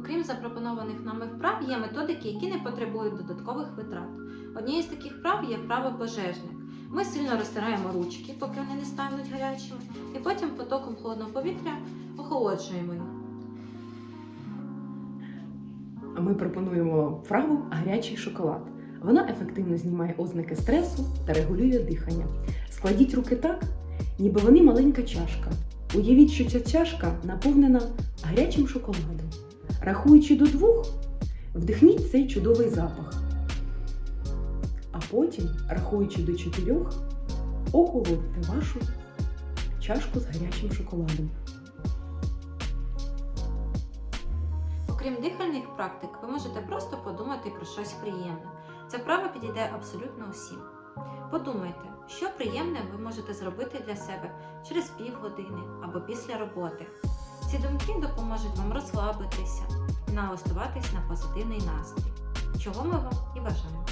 Окрім запропонованих нами вправ, є методики, які не потребують додаткових витрат. Однією з таких вправ є вправа пожежник. Ми сильно розтираємо ручки, поки вони не стануть гарячими, і потім потоком холодного повітря охолоджуємо їх. Ми пропонуємо вправу гарячий шоколад. Вона ефективно знімає ознаки стресу та регулює дихання. Складіть руки так, ніби вони маленька чашка. Уявіть, що ця чашка наповнена гарячим шоколадом. Рахуючи до двох, вдихніть цей чудовий запах. А потім, рахуючи до чотирьох, охолодьте вашу чашку з гарячим шоколадом. Окрім дихальних практик, ви можете просто подумати про щось приємне. Ця вправа підійде абсолютно усім. Подумайте, що приємне ви можете зробити для себе через півгодини або після роботи. Ці думки допоможуть вам розслабитися і налаштуватись на позитивний настрій, чого ми вам і бажаємо.